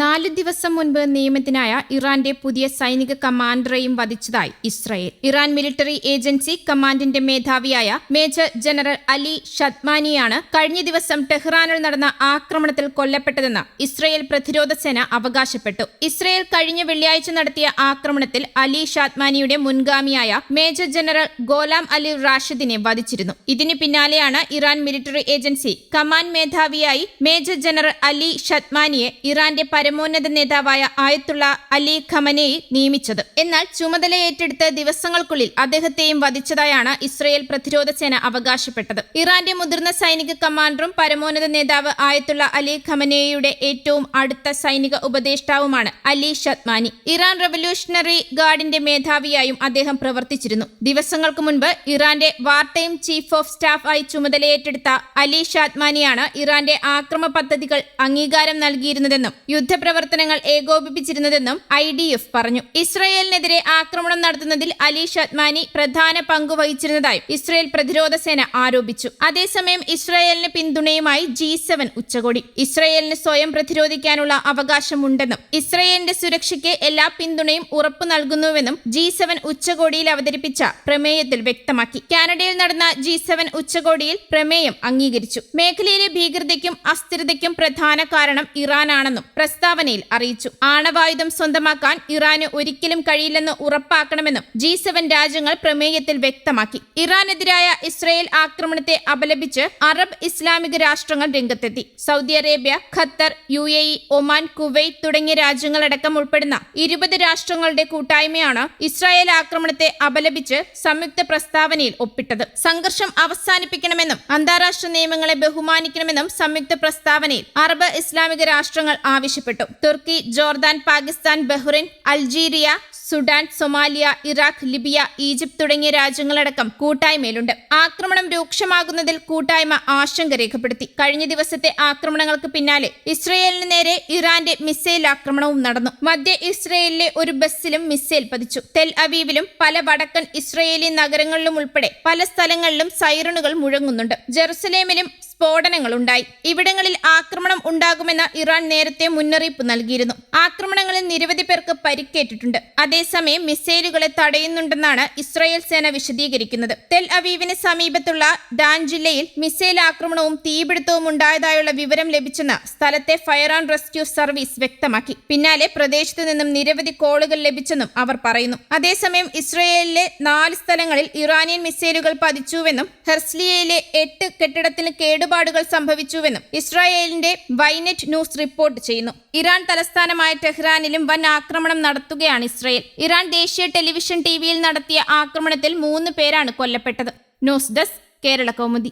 നാല് ദിവസം മുൻപ് നിയമത്തിനായ ഇറാന്റെ പുതിയ സൈനിക കമാൻഡറെയും വധിച്ചതായി ഇസ്രായേൽ. ഇറാൻ മിലിറ്ററി ഏജൻസി കമാൻഡിന്റെ മേധാവിയായ മേജർ ജനറൽ അലി ഷദ്മാനിയാണ് കഴിഞ്ഞ ദിവസം ടെഹ്റാനിൽ നടന്ന ആക്രമണത്തിൽ കൊല്ലപ്പെട്ടതെന്ന് ഇസ്രായേൽ പ്രതിരോധ സേന അവകാശപ്പെട്ടു. ഇസ്രായേൽ കഴിഞ്ഞ വെള്ളിയാഴ്ച നടത്തിയ ആക്രമണത്തിൽ അലി ഷാദ്മാനിയുടെ മുൻഗാമിയായ മേജർ ജനറൽ ഗോലാം അലി റാഷിദിനെ വധിച്ചിരുന്നു. ഇതിന് പിന്നാലെയാണ് ഇറാൻ മിലിറ്ററി ഏജൻസി കമാൻഡ് മേധാവിയായി മേജർ ജനറൽ അലി ഷദ്മാനിയെ ഇറാന്റെ പരമോന്നത നേതാവായ ആയത്തുള്ള അലി ഖമനെയെ നിയമിച്ചത്. എന്നാൽ ചുമതല ഏറ്റെടുത്ത് ദിവസങ്ങൾക്കുള്ളിൽ അദ്ദേഹത്തെയും വധിച്ചതായാണ് ഇസ്രയേൽ പ്രതിരോധ സേന അവകാശപ്പെട്ടത്. ഇറാന്റെ മുതിർന്ന സൈനിക കമാൻഡറും പരമോന്നത നേതാവ് ആയത്തുള്ള അലി ഖമനേയുടെ ഏറ്റവും അടുത്ത സൈനിക ഉപദേഷ്ടാവുമാണ് അലി ഷത്മാനി ഇറാൻ റവല്യൂഷണറി ഗാർഡിന്റെ മേധാവിയായും അദ്ദേഹം പ്രവർത്തിച്ചിരുന്നു. ദിവസങ്ങൾക്ക് മുൻപ് ഇറാന്റെ ടൈം ചീഫ് ഓഫ് സ്റ്റാഫ് ആയി ചുമതലയേറ്റെടുത്ത അലി ഷാത്മാനിയാണ് ഇറാന്റെ ആക്രമ പദ്ധതികൾ അംഗീകാരം നൽകിയിരുന്നതെന്നും യുദ്ധപ്രവർത്തനങ്ങൾ ഏകോപിപ്പിച്ചിരുന്നതെന്നും ഐ ഡി എഫ് പറഞ്ഞു. ഇസ്രയേലിനെതിരെ ആക്രമണം നടത്തുന്നതിൽ അലി ഷത്മാനി പ്രധാന പങ്ക് വഹിച്ചിരുന്നതായും ഇസ്രയേൽ പ്രതിരോധ സേന ആരോപിച്ചു. അതേസമയം ഇസ്രയേലിന് പിന്തുണയുമായി ജി സെവൻ ഉച്ചകോടി. ഇസ്രയേലിന് സ്വയം പ്രതിരോധിക്കാനുള്ള അവകാശമുണ്ടെന്നും ഇസ്രയേലിന്റെ സുരക്ഷയ്ക്ക് എല്ലാ പിന്തുണയും ഉറപ്പു നൽകുന്നുവെന്നും ജി സെവൻ ഉച്ചകോടിയിൽ അവതരിപ്പിച്ച പ്രമേയത്തിൽ വ്യക്തമാക്കി. കാനഡയിൽ നടന്ന ജി സെവൻ ഉച്ചകോടിയിൽ പ്രമേയം അംഗീകരിച്ചു. മേഖലയിലെ ഭീകരതയ്ക്കും അസ്ഥിരതയ്ക്കും പ്രധാന കാരണം ഇറാനാണെന്നും പ്രസ്താവനയിൽ അറിയിച്ചു. ആണവായുധം സ്വന്തമാക്കാൻ ഇറാന് ഒരിക്കലും കഴിയില്ലെന്ന് ഉറപ്പാക്കണമെന്നും ജി സെവൻ രാജ്യങ്ങൾ പ്രമേയത്തിൽ വ്യക്തമാക്കി. ഇറാനെതിരായ ഇസ്രയേൽ ആക്രമണത്തെ അപലപിച്ച് അറബ് ഇസ്ലാമിക രാഷ്ട്രങ്ങൾ രംഗത്തെത്തി. Saudi Arabia Qatar U A E Oman Kuwait തുടങ്ങിയ രാജ്യങ്ങളടക്കം ഉൾപ്പെടുന്ന ഇരുപത് രാഷ്ട്രങ്ങളുടെ കൂട്ടായ്മയാണ് ഇസ്രായേൽ ആക്രമണത്തെ അപലപിച്ച് സംയുക്ത പ്രസ്താവനയിൽ ഒപ്പിട്ടത്. സംഘർഷം അവസാനിപ്പിക്കണമെന്നും അന്താരാഷ്ട്ര നിയമങ്ങളെ ബഹുമാനിക്കണമെന്നും സംയുക്ത പ്രസ്താവനയിൽ അറബ് ഇസ്ലാമിക രാഷ്ട്രങ്ങൾ ആവശ്യപ്പെട്ടു. തുർക്കി Jordan Pakistan Bahrain Algeria Sudan Somalia Iraq Libya Egypt തുടങ്ങിയ രാജ്യങ്ങളടക്കം കൂട്ടായ്മയിലുണ്ട്. ആക്രമണം രൂക്ഷമാകുന്നതിൽ കൂട്ടായ്മ ആശങ്ക രേഖപ്പെടുത്തി. കഴിഞ്ഞ ദിവസത്തെ ആക്രമണങ്ങൾക്ക് പിന്നാലെ ഇസ്രയേലിന് നേരെ ഇറാന്റെ മിസൈൽ ആക്രമണവും നടന്നു. മധ്യ ഇസ്രയേലിലെ ഒരു ബസ്സിലും മിസൈൽ പതിച്ചു. തെൽ അവീവിലും പല വടക്കൻ ഇസ്രയേലി നഗരങ്ങളിലും ഉൾപ്പെടെ പല സ്ഥലങ്ങളിലും സൈറണുകൾ മുഴങ്ങുന്നുണ്ട്. ജെറുസലേമിലും സ്ഫോടനങ്ങളുണ്ടായി. ഇവിടങ്ങളിൽ ആക്രമണം ഉണ്ടാകുമെന്ന ഇറാൻ നേരത്തെ മുന്നറിയിപ്പ് നൽകിയിരുന്നു. ആക്രമണങ്ങളിൽ നിരവധി പേർക്ക് പരിക്കേറ്റിട്ടുണ്ട്. അതേസമയം മിസൈലുകളെ തടയുന്നുണ്ടെന്നാണ് ഇസ്രായേൽ സേന വിശദീകരിക്കുന്നത്. തെൽ അവീവിന് സമീപത്തുള്ള ഡാൻ ജില്ലയിൽ മിസൈൽ ആക്രമണവും തീപിടുത്തവും ഉണ്ടായതായുള്ള വിവരം ലഭിച്ചെന്ന് സ്ഥലത്തെ ഫയർ ആൻഡ് റെസ്ക്യൂ സർവീസ് വ്യക്തമാക്കി. പിന്നാലെ പ്രദേശത്തു നിന്നും നിരവധി കോളുകൾ ലഭിച്ചെന്നും അവർ പറയുന്നു. അതേസമയം ഇസ്രായേലിലെ നാല് സ്ഥലങ്ങളിൽ ഇറാനിയൻ മിസൈലുകൾ പതിച്ചുവെന്നും ഹെർസ്ലിയയിലെ എട്ട് കെട്ടിടത്തിന് കേടുപാടുകൾ സംഭവിച്ചുവെന്നും ഇസ്രായേലിന്റെ വൈനെറ്റ് ന്യൂസ് റിപ്പോർട്ട് ചെയ്യുന്നു. ഇറാൻ തലസ്ഥാനമായ ടെഹ്റാനിലും വൻ ആക്രമണം നടത്തുകയാണ് ഇസ്രായേൽ. ഇറാൻ ദേശീയ ടെലിവിഷൻ ടിവിയിൽ നടത്തിയ ആക്രമണത്തിൽ മൂന്ന് പേരാണ് കൊല്ലപ്പെട്ടത്. News desk Kerala Kaumudi.